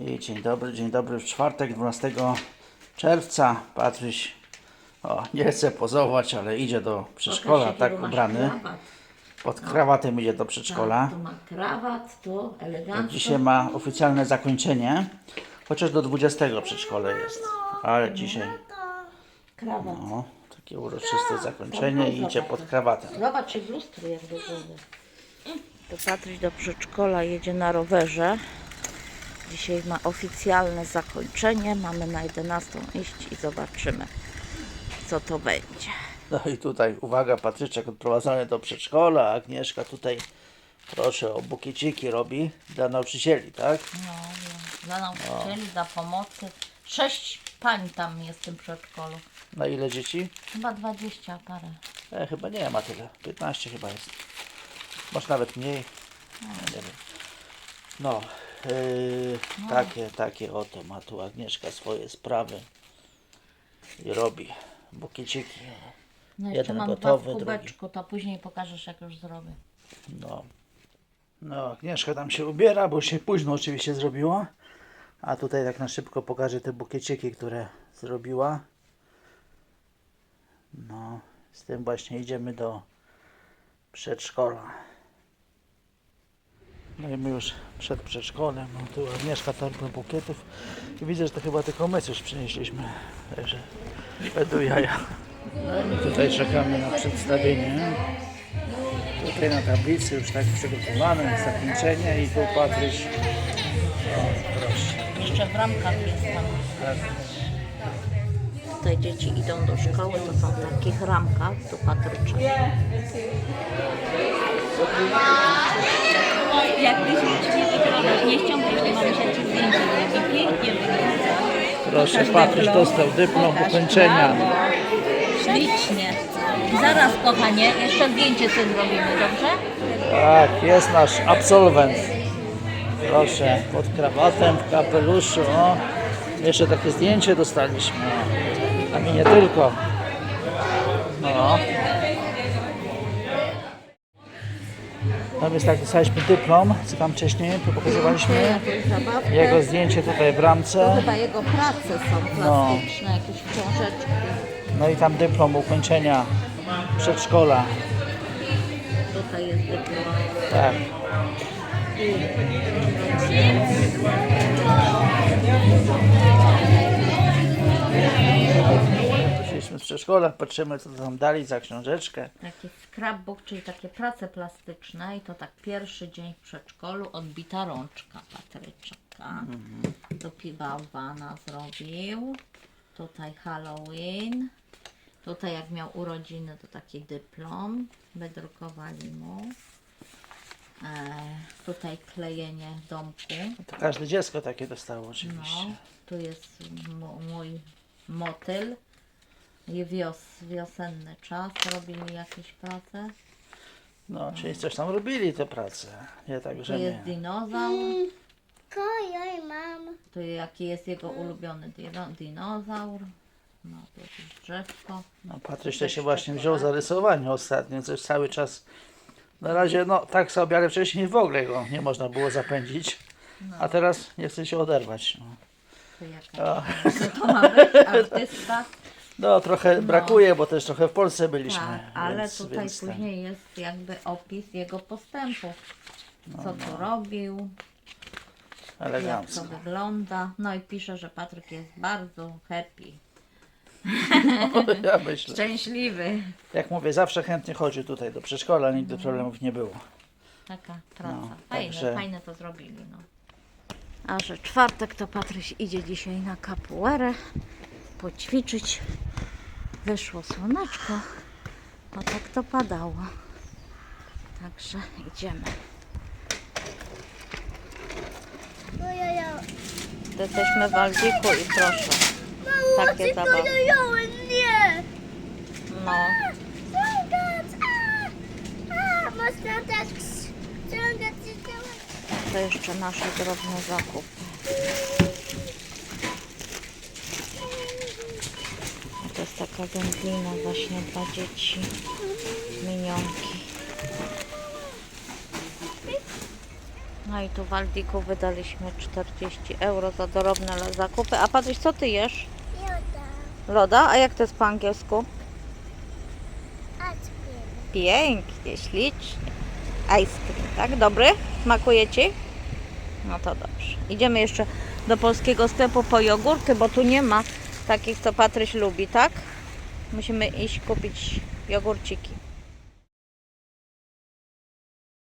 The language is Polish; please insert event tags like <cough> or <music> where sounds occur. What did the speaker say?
I dzień dobry, dzień dobry. W czwartek 12 czerwca Patryś o, nie chce pozować, ale idzie do przedszkola, Pokaż, tak jakiego masz ubrany. krawat. Pod krawatem idzie do przedszkola. Tak, tu ma krawat, tu elegancko. Dzisiaj ma oficjalne zakończenie, chociaż do 20 przedszkole jest. Ale dzisiaj Krawat. o, takie uroczyste zakończenie i idzie pod krawatem. Zobacz się w lustru jak wygląda. To Patryś do przedszkola jedzie na rowerze. Dzisiaj ma oficjalne zakończenie. Mamy na 11 iść i zobaczymy co to będzie. No i tutaj uwaga, Patryczek odprowadzony do przedszkola, a Agnieszka tutaj proszę o bukieciki robi dla nauczycieli, tak? No, dla nauczycieli, dla pomocy. Sześć pań tam jest w tym przedszkolu. Na ile dzieci? Chyba 20 parę. E, chyba nie ma tyle. 15 chyba jest. Może nawet mniej. No, nie wiem. No, yy, takie, takie oto ma tu Agnieszka swoje sprawy i robi bukieciki. No jeszcze Jeden mam gotowy, dwa w drugi. kubeczku, to później pokażesz jak już zrobię. No. No, Agnieszka tam się ubiera, bo się późno oczywiście zrobiło. A tutaj tak na szybko pokażę te bukieciki, które zrobiła. No, z tym właśnie idziemy do przedszkola. No i my już przed przedszkolem, no tu Agnieszka torbę bukietów i widzę, że to chyba tylko my coś przynieśliśmy, także będą jaja. Tutaj czekamy na przedstawienie. Tutaj na tablicy już tak przygotowane, zakończenie i tu Patryś. O, proszę. Jeszcze w ramkach jest tam. Tak. Tutaj dzieci idą do szkoły, to są w takich ramkach, tu wyglądać, nie ściągać, nie mamy się ci zdjęcia, jakie pięknie wygląda. Proszę, dyplom. dostał dyplom Pokaż, ukończenia. brawo. Ślicznie. Zaraz, kochanie, jeszcze zdjęcie sobie zrobimy, dobrze? Tak, jest nasz absolwent. Proszę, pod krawatem, w kapeluszu. O, jeszcze takie zdjęcie dostaliśmy. A mi nie tylko. No. Tam jest tak, dostaliśmy dyplom, co tam wcześniej pokazywaliśmy. Zabawkę. Jego zdjęcie tutaj w ramce. To chyba jego prace są plastyczne, jakieś książeczki. No i tam dyplom ukończenia przedszkola. Tutaj jest dyplom. Tak. Przyszliśmy z przedszkola, patrzymy co tam dali za książeczkę. Taki scrapbook, czyli takie prace plastyczne i to tak pierwszy dzień w przedszkolu, odbita rączka Patryczka. Tu piwałwana zrobił. Tutaj Halloween. Tutaj jak miał urodziny to taki dyplom. Wydrukowali mu. E, tutaj klejenie domku. To każde dziecko takie dostało No, oczywiście. tu jest mo- mój motyl. I wios, wiosenny czas. Robili jakieś prace. No, czyli coś tam robili te prace. Nie tak, Tu że jest nie. dinozaur. Kojoj, mam. Tu jaki jest jego ulubiony dino, dinozaur. No, tu jakieś drzewko. No, Patryś to się właśnie wziął za rysowanie ostatnio, coś cały czas. Na razie, no tak sobie, ale wcześniej w ogóle go nie można było zapędzić. A teraz nie chce się oderwać. No. Tu jaka. Co to ma być? Artysta. <laughs> No trochę brakuje, bo też trochę w Polsce byliśmy. Tak, ale więc, tutaj więc ten- później jest jakby opis jego postępu. No, Co tu robił, jak to elegancko. wygląda. No i pisze, że Patryk jest bardzo happy. <laughs> Ja myślę. Szczęśliwy. Jak mówię, zawsze chętnie chodzi tutaj do przedszkola, nigdy problemów nie było. Taka praca. No, fajne, także- fajne to zrobili. No. A że czwartek to Patryś idzie dzisiaj na kapuerę poćwiczyć. Wyszło słoneczko, a tak to padało. Także idziemy. Jesteśmy w Aldiku i proszę, takie zabawy. Nie. No, tak to jeszcze nasze drobne zakupy. A To jest taka wędlina właśnie dla dzieci. Minionki. No i tu w Aldiku wydaliśmy 40 euro za drobne le- zakupy. A Patryś, co ty jesz? Joda. Loda? A jak to jest po angielsku? Pięknie, ślicznie. Ice cream, tak? Dobry? Smakuje Ci? No to dobrze. Idziemy jeszcze do polskiego sklepu po jogurty, bo tu nie ma takich, co Patryś lubi, tak? Musimy iść kupić jogurciki.